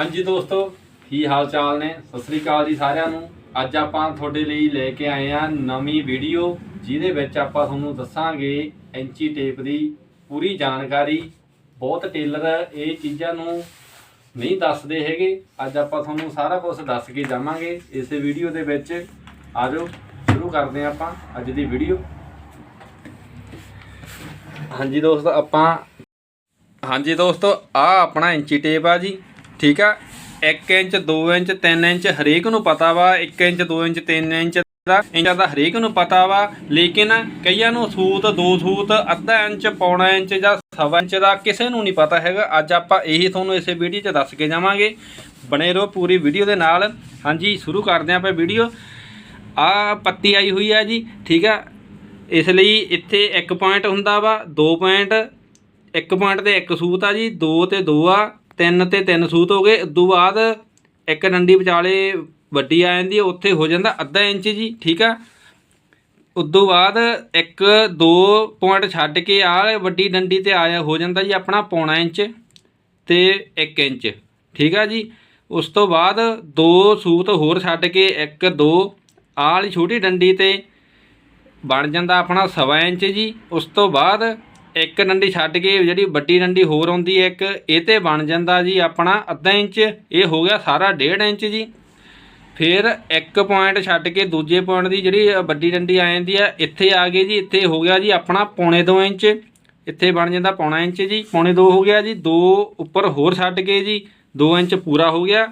ਹਾਂਜੀ ਦੋਸਤੋ, ਕੀ ਹਾਲ ਚਾਲ ਨੇ? ਸਤਿ ਸ੍ਰੀ ਅਕਾਲ ਜੀ ਸਾਰਿਆਂ ਨੂੰ। ਅੱਜ ਆਪਾਂ ਤੁਹਾਡੇ ਲਈ ਲੈ ਕੇ ਆਏ ਆ ਨਵੀਂ ਵੀਡੀਓ, ਜਿਹਦੇ ਵਿੱਚ ਆਪਾਂ ਤੁਹਾਨੂੰ ਦੱਸਾਂਗੇ ਐਂਚੀ ਟੇਪ ਦੀ ਪੂਰੀ ਜਾਣਕਾਰੀ। ਬਹੁਤ ਟੇਲਰ ਇਹ ਚੀਜ਼ਾਂ ਨੂੰ ਨਹੀਂ ਦੱਸਦੇ ਹੈਗੇ। ਅੱਜ ਆਪਾਂ ਤੁਹਾਨੂੰ ਸਾਰਾ ਕੁਝ ਦੱਸ ਕੇ ਜਾਵਾਂਗੇ। ਇਸੇ ਵੀਡੀਓ ਦੇ ਵਿੱਚ ਆਜੋ, ਸ਼ੁਰੂ ਕਰਦੇ ਹਾਂ ਆਪਾਂ ਅੱਜ ਦੀ ਵੀਡੀਓ। ਹਾਂਜੀ ਦੋਸਤੋ, ਆਪਾਂ ਹਾਂਜੀ ਦੋਸਤੋ ਆ ਆਪਣਾ ਇੰਚੀ ਟੇਪ ਆ ਜੀ। ਠੀਕ ਆ? 1 ਇੰਚ 2 ਇੰਚ 3 ਇੰਚ ਹਰੇਕ ਨੂੰ ਪਤਾ ਵਾ। 1 ਇੰਚ 2 ਇੰਚ 3 ਇੰਚ ਦਾ ਇੰਚਾਂ ਦਾ ਹਰੇਕ ਨੂੰ ਪਤਾ ਵਾ। ਲੇਕਿਨ ਕਈਆਂ ਨੂੰ ਸੂਤ, ਦੋ ਸੂਤ, ਅੱਧਾ ਇੰਚ, ਪੌਣਾ ਇੰਚ ਜਾਂ ਸਵਾ ਇੰਚ ਦਾ ਕਿਸੇ ਨੂੰ ਨਹੀਂ ਪਤਾ ਹੈਗਾ। ਅੱਜ ਆਪਾਂ ਇਹੀ ਤੁਹਾਨੂੰ ਇਸੇ ਵੀਡੀਓ 'ਚ ਦੱਸ ਕੇ ਜਾਵਾਂਗੇ। ਬਣੇ ਰਹੋ ਪੂਰੀ ਵੀਡੀਓ ਦੇ ਨਾਲ। ਹਾਂਜੀ, ਸ਼ੁਰੂ ਕਰਦੇ ਹਾਂ ਆਪਾਂ ਵੀਡੀਓ। ਆ ਪੱਤੀ ਆਈ ਹੋਈ ਆ ਜੀ, ਠੀਕ ਆ? ਇਸ ਲਈ ਇੱਥੇ 1 ਪੁਆਇੰਟ ਹੁੰਦਾ ਵਾ 2 ਪੁਆਇੰਟ 1 ਪੁਆਇੰਟ ਤੇ 1 ਸੂਤ ਆ ਜੀ 2 ਤੇ 2 ਆ। ਤਿੰਨ ਤੇ ਤਿੰਨ ਸੂਤ ਹੋ ਗਏ। ਉਦੋਂ ਬਾਅਦ ਇੱਕ ਡੰਡੀ ਵਿਚਾਲੇ ਵੱਡੀ ਆ ਜਾਂਦੀ ਹੈ, ਉੱਥੇ ਹੋ ਜਾਂਦਾ ਅੱਧਾ ਇੰਚ ਜੀ, ਠੀਕ ਆ? ਉਦੋਂ ਬਾਅਦ 1 2 ਪੁਆਇੰਟ ਛੱਡ ਕੇ ਆ ਵੱਡੀ ਡੰਡੀ ਤੇ ਆਇਆ, ਹੋ ਜਾਂਦਾ ਜੀ ਆਪਣਾ ਪੌਣਾ ਇੰਚ ਤੇ 1 ਇੰਚ, ਠੀਕ ਆ ਜੀ? ਉਸ ਤੋਂ ਬਾਅਦ ਦੋ ਸੂਤ ਹੋਰ ਛੱਡ ਕੇ 1 2 ਆਹ ਵਾਲੀ ਛੋਟੀ ਡੰਡੀ ਤੇ ਬਣ ਜਾਂਦਾ ਆਪਣਾ ਸਵਾ ਇੰਚ ਜੀ। ਉਸ ਤੋਂ ਬਾਅਦ ਇੱਕ ਡੰਡੀ ਛੱਡ ਕੇ ਜਿਹੜੀ ਵੱਡੀ ਡੰਡੀ ਹੋਰ ਆਉਂਦੀ ਹੈ, ਇੱਕ ਇਹ ਤੇ ਬਣ ਜਾਂਦਾ ਜੀ ਆਪਣਾ ਅੱਧਾ ਇੰਚ, ਇਹ ਹੋ ਗਿਆ ਸਾਰਾ 1.5 ਇੰਚ ਜੀ। ਫਿਰ ਇੱਕ ਪੁਆਇੰਟ ਛੱਡ ਕੇ ਦੂਜੇ ਪੁਆਇੰਟ ਦੀ ਜਿਹੜੀ ਵੱਡੀ ਡੰਡੀ ਆ ਜਾਂਦੀ ਆ ਇੱਥੇ ਆ ਗਈ ਜੀ, ਇੱਥੇ ਹੋ ਗਿਆ ਜੀ ਆਪਣਾ ਪੌਣੇ 2 ਇੰਚ। ਇੱਥੇ ਬਣ ਜਾਂਦਾ ਪੌਣਾ ਇੰਚ ਜੀ, ਪੌਣੇ 2 ਹੋ ਗਿਆ ਜੀ, ਦੋ ਉੱਪਰ ਹੋਰ ਛੱਡ ਕੇ ਜੀ 2 ਇੰਚ ਪੂਰਾ ਹੋ ਗਿਆ।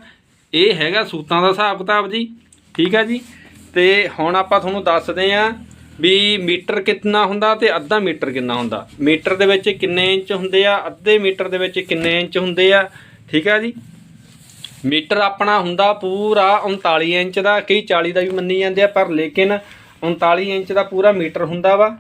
ਇਹ ਹੈਗਾ ਸੂਤਾਂ ਦਾ ਹਿਸਾਬ ਕਿਤਾਬ ਜੀ, ਠੀਕ ਆ ਜੀ। ਤੇ ਹੁਣ ਆਪਾਂ ਤੁਹਾਨੂੰ ਦੱਸਦੇ ਆਂ ਵੀ ਮੀਟਰ ਕਿੰਨਾ ਹੁੰਦਾ ਤੇ ਅੱਧਾ ਮੀਟਰ ਕਿੰਨਾ ਹੁੰਦਾ? ਮੀਟਰ ਦੇ ਵਿੱਚ ਕਿੰਨੇ ਇੰਚ ਹੁੰਦੇ ਆ? ਅੱਧੇ ਮੀਟਰ ਦੇ ਵਿੱਚ ਕਿੰਨੇ ਇੰਚ ਹੁੰਦੇ ਆ? ਠੀਕ ਆ ਜੀ? ਮੀਟਰ ਆਪਣਾ ਹੁੰਦਾ ਪੂਰਾ 39 ਇੰਚ ਦਾ, ਕਈ 40 ਦਾ ਵੀ ਮੰਨੀ ਜਾਂਦੇ ਆ, ਪਰ ਲੇਕਿਨ 39 ਇੰਚ ਦਾ ਪੂਰਾ ਮੀਟਰ ਹੁੰਦਾ ਵਾ।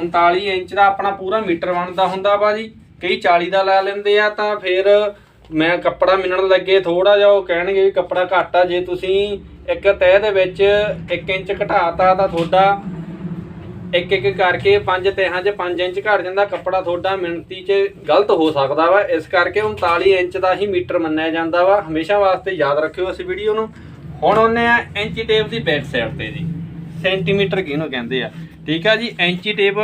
39 ਇੰਚ ਦਾ ਆਪਣਾ ਪੂਰਾ ਮੀਟਰ ਬਣਦਾ ਹੁੰਦਾ ਵਾ ਜੀ। ਕਈ 40 ਦਾ ਲੈ ਲੈਂਦੇ ਆ ਤਾਂ ਫਿਰ ਮੈਂ ਕੱਪੜਾ ਮਿਣਨ ਲੱਗੇ ਥੋੜਾ ਜਿਹਾ ਉਹ ਕਹਿਣਗੇ ਵੀ ਕੱਪੜਾ ਘੱਟ ਆ। ਜੇ ਤੁਸੀਂ ਇੱਕ ਤਹਿ ਦੇ ਵਿੱਚ 1 ਇੰਚ ਘਟਾਤਾ ਤਾਂ ਤੁਹਾਡਾ ਇੱਕ ਇੱਕ ਕਰਕੇ ਪੰਜ ਤਹਾਂ 'ਚ 5 ਇੰਚ ਘਟ ਜਾਂਦਾ, ਕੱਪੜਾ ਤੁਹਾਡਾ ਮਿਣਤੀ 'ਚ ਗਲਤ ਹੋ ਸਕਦਾ ਵਾ। ਇਸ ਕਰਕੇ 39 ਇੰਚ ਦਾ ਹੀ ਮੀਟਰ ਮੰਨਿਆ ਜਾਂਦਾ ਵਾ। ਹਮੇਸ਼ਾ ਵਾਸਤੇ ਯਾਦ ਰੱਖਿਓ ਇਸ ਵੀਡੀਓ ਨੂੰ। ਹੁਣ ਉਹਨੇ ਆ ਇੰਚੀ ਟੇਪ ਦੀ ਬੈਕ ਸਾਈਡ ਤੇ ਜੀ। ਸੈਂਟੀਮੀਟਰ ਕਿਹਨੂੰ ਕਹਿੰਦੇ ਆ? ਠੀਕ ਆ ਜੀ, ਇੰਚੀ ਟੇਪ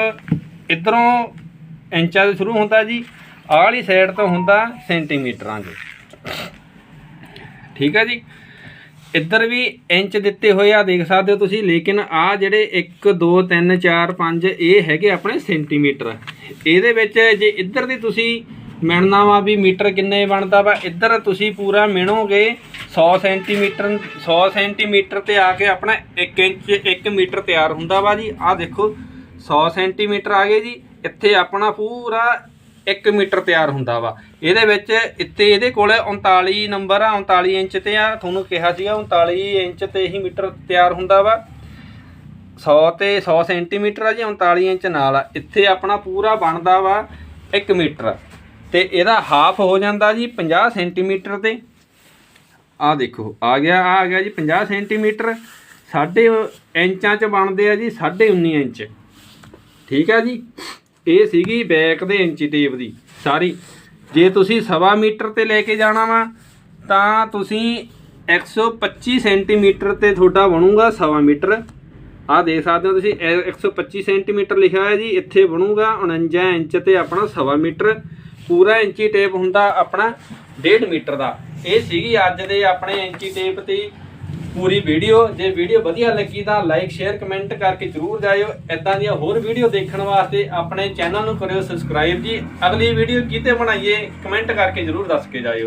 ਇਧਰੋਂ ਇੰਚਾਂ ਤੋਂ ਸ਼ੁਰੂ ਹੁੰਦਾ ਜੀ, ਆਹ ਵਾਲੀ ਸਾਈਡ ਤੋਂ ਹੁੰਦਾ ਸੈਂਟੀਮੀਟਰਾਂ 'ਚ ਠੀਕ ਆ ਜੀ। ਇੱਧਰ ਵੀ ਇੰਚ ਦਿੱਤੇ ਹੋਏ ਆ, ਦੇਖ ਸਕਦੇ ਹੋ ਤੁਸੀਂ, ਲੇਕਿਨ ਆ ਜਿਹੜੇ 1 2 3 4 5 ਇਹ ਹੈਗੇ ਆਪਣੇ ਸੈਂਟੀਮੀਟਰ। ਇਹਦੇ ਵਿੱਚ ਜੇ ਇੱਧਰ ਦੀ ਤੁਸੀਂ ਮਿਣਨਾ ਵਾ ਵੀ ਮੀਟਰ ਕਿੰਨੇ ਬਣਦਾ ਵਾ, ਇੱਧਰ ਤੁਸੀਂ ਪੂਰਾ ਮਿਣੋਗੇ 100 ਸੈਂਟੀਮੀਟਰ 100 ਸੈਂਟੀਮੀਟਰ ਤੇ ਆ ਕੇ ਆਪਣਾ 1 ਇੰਚ 1 ਮੀਟਰ ਤਿਆਰ ਹੁੰਦਾ ਵਾ ਜੀ। ਆ ਦੇਖੋ 100 ਸੈਂਟੀਮੀਟਰ ਆ ਗਏ ਜੀ। ਇੱਥੇ ਆਪਣਾ ਪੂਰਾ 1 ਮੀਟਰ ਤਿਆਰ ਹੁੰਦਾ ਵਾ। ਇਹਦੇ ਵਿੱਚ ਇੱਥੇ ਇਹਦੇ ਕੋਲ 39 ਨੰਬਰ ਆ 39 ਇੰਚ ਤੇ ਆ। ਤੁਹਾਨੂੰ ਕਿਹਾ ਸੀਗਾ 39 ਇੰਚ ਤੇ ਹੀ ਮੀਟਰ ਤਿਆਰ ਹੁੰਦਾ ਵਾ। 100 ਤੇ 100 ਸੈਂਟੀਮੀਟਰ ਆ ਜੀ 39 ਇੰਚ ਨਾਲ। ਆ ਇੱਥੇ ਆਪਣਾ ਪੂਰਾ ਬਣਦਾ ਵਾ 1 ਮੀਟਰ। ਤੇ ਇਹਦਾ ਹਾਫ ਹੋ ਜਾਂਦਾ ਜੀ 50 ਸੈਂਟੀਮੀਟਰ ਤੇ। ਆ ਦੇਖੋ, ਆ ਗਿਆ ਆ ਆ ਗਿਆ ਜੀ 50 ਸੈਂਟੀਮੀਟਰ। ਸਾਢੇ ਇੰਚਾਂ ਚ ਬਣਦੇ ਆ ਜੀ 19.5 ਇੰਚ। ਠੀਕ ਆ ਜੀ? ਇਹ ਸੀਗੀ ਬੈਕ ਦੇ ਇੰਚੀ ਟੇਪ ਦੀ, ਸਾਰੀ। ਜੇ ਤੁਸੀਂ ਸਵਾ ਮੀਟਰ ਤੇ ਲੈ ਕੇ ਜਾਣਾ ਵਾ, ਤਾਂ ਤੁਸੀਂ 125 ਸੈਂਟੀਮੀਟਰ ਤੇ ਤੁਹਾਡਾ ਬਣੂਗਾ ਸਵਾ ਮੀਟਰ। ਆਹ ਦੇਖ ਸਕਦੇ ਹੋ ਤੁਸੀਂ, ਇਹ 125 ਸੈਂਟੀਮੀਟਰ ਲਿਖਿਆ ਹੋਇਆ ਜੀ, ਇੱਥੇ ਬਣੂਗਾ 49 ਇੰਚ ਤੇ ਆਪਣਾ ਸਵਾ ਮੀਟਰ। ਪੂਰਾ ਇੰਚੀ ਟੇਪ ਹੁੰਦਾ ਆਪਣਾ 1.5 ਮੀਟਰ ਦਾ। ਇਹ ਸੀਗੀ ਅੱਜ ਦੇ ਆਪਣੇ ਇੰਚੀ ਟੇਪ ਤੇ ਪੂਰੀ ਵੀਡੀਓ। ਜੇ ਵੀਡੀਓ ਵਧੀਆ ਲੱਗੀ ਤਾਂ ਲਾਈਕ ਸ਼ੇਅਰ ਕਮੈਂਟ ਕਰਕੇ ਜਰੂਰ ਜਾਇਓ। ਇਦਾਂ ਦੀਆਂ ਹੋਰ ਵੀਡੀਓ ਦੇਖਣ ਵਾਸਤੇ ਆਪਣੇ ਚੈਨਲ ਨੂੰ ਕਰਿਓ ਸਬਸਕ੍ਰਾਈਬ ਜੀ। ਅਗਲੀ ਵੀਡੀਓ ਕਿਤੇ ਬਣਾਈਏ ਕਮੈਂਟ ਕਰਕੇ ਜਰੂਰ ਦੱਸ ਕੇ ਜਾਇਓ ਜੀ।